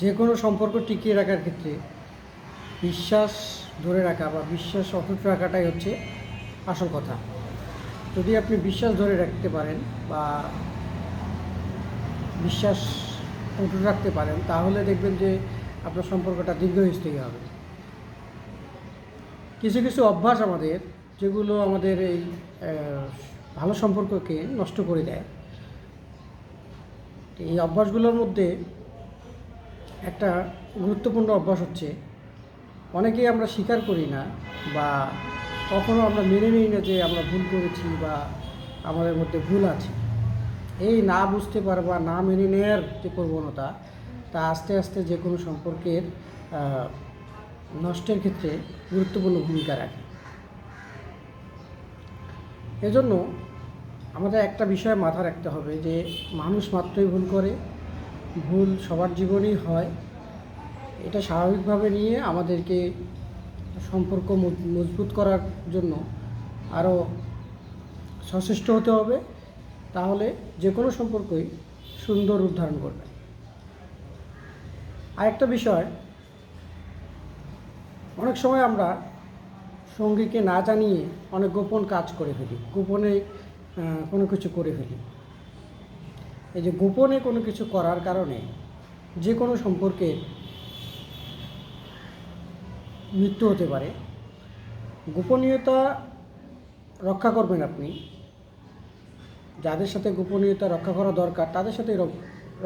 যে কোনো সম্পর্ক টিকিয়ে রাখার ক্ষেত্রে বিশ্বাস ধরে রাখা বা বিশ্বাস অটুট রাখাটাই হচ্ছে আসল কথা। যদি আপনি বিশ্বাস ধরে রাখতে পারেন বা বিশ্বাস অটুট রাখতে পারেন, তাহলে দেখবেন যে আপনার সম্পর্কটা দীর্ঘস্থায়ী হবে। কিছু কিছু অভ্যাস আমাদের যেগুলো আমাদের এই ভালো সম্পর্ককে নষ্ট করে দেয়। এই অভ্যাসগুলোর মধ্যে একটা গুরুত্বপূর্ণ অভ্যাস হচ্ছে, অনেকেই আমরা স্বীকার করি না বা কখনও আমরা মেনে নিই না যে আমরা ভুল করেছি বা আমাদের মধ্যে ভুল আছে। এই না বুঝতে পারবা, না মেনে নেওয়ার যে প্রবণতা, তা আস্তে আস্তে যে কোনো সম্পর্কের নষ্টের ক্ষেত্রে গুরুত্বপূর্ণ ভূমিকা রাখে। এজন্য আমাদের একটা বিষয় মাথা রাখতে হবে যে, মানুষ মাত্রই ভুল করে ভুল সবার জীবনেই হয়। এটা স্বাভাবিকভাবে নিয়ে আমাদেরকে সম্পর্ক মজ- মজবুত করার জন্য আরও সচেষ্ট হতে হবে। তাহলে যে কোনো সম্পর্কই সুন্দর রূপ ধারণ করবে। আরেকটা বিষয়, অনেক সময় আমরা সঙ্গীকে না জানিয়ে অনেক গোপন কাজ করে ফেলি, গোপনে কোনো কিছু করে ফেলি। এই যে গোপনে কোনো কিছু করার কারণে যে কোনো সম্পর্কে মৃত্যু হতে পারে, গোপনীয়তা রক্ষা করবেন আপনি। যাদের সাথে গোপনীয়তা রক্ষা করা দরকার, তাদের সাথে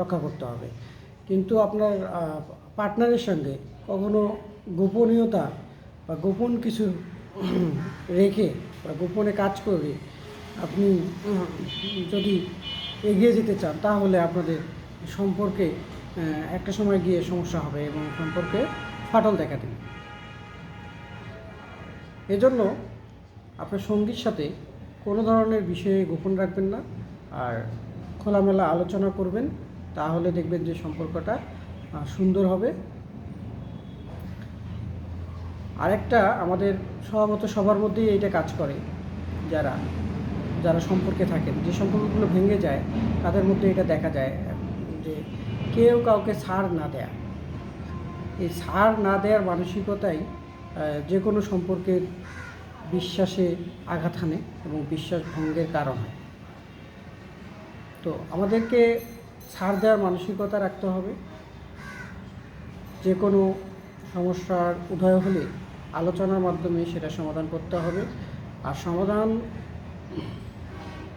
রক্ষা করতে হবে। কিন্তু আপনার পার্টনারের সঙ্গে কখনো গোপনীয়তা বা গোপন কিছু রেখে বা গোপনে কাজ করে আপনি যদি এগিয়ে যেতে চান, তাহলে আপনাদের সম্পর্কে একটা সময় গিয়ে সমস্যা হবে এবং সম্পর্কে ফাটল দেখা দেবে। এজন্য আপনার সঙ্গীর সাথে কোনো ধরনের বিষয়ে গোপন রাখবেন না, আর খোলামেলা আলোচনা করবেন, তাহলে দেখবেন যে সম্পর্কটা সুন্দর হবে। আরেকটা আমাদের স্বভাবত সবার মধ্যেই এইটা কাজ করে, যারা যারা সম্পর্কে থাকেন, যে সম্পর্কগুলো ভেঙে যায়, তাদের মধ্যে এটা দেখা যায়, যে কেউ কাউকে ছাড় না দেয়া। এই ছাড় না দেওয়ার মানসিকতাই যে কোনো সম্পর্কের বিশ্বাসে আঘাত হানে এবং বিশ্বাস ভঙ্গের কারণ হয়। তো আমাদেরকে ছাড় দেওয়ার মানসিকতা রাখতে হবে। যে কোনো সমস্যার উদয় হলে আলোচনার মাধ্যমে সেটা সমাধান করতে হবে। আর সমাধান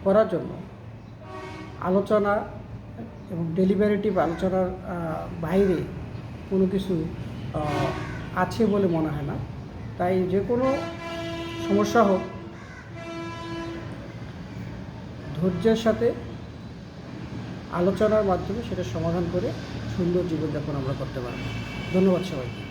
করার জন্য। আলোচনা এবং ডেলিভারেটিভ আলোচনার বাইরে কোনো কিছু আছে বলে মনে হয় না। তাই যে কোনো সমস্যা হোক, ধৈর্যের সাথে আলোচনার মাধ্যমে সেটা সমাধান করে সুন্দর জীবনযাপন আমরা করতে পারব। ধন্যবাদ সবাইকে।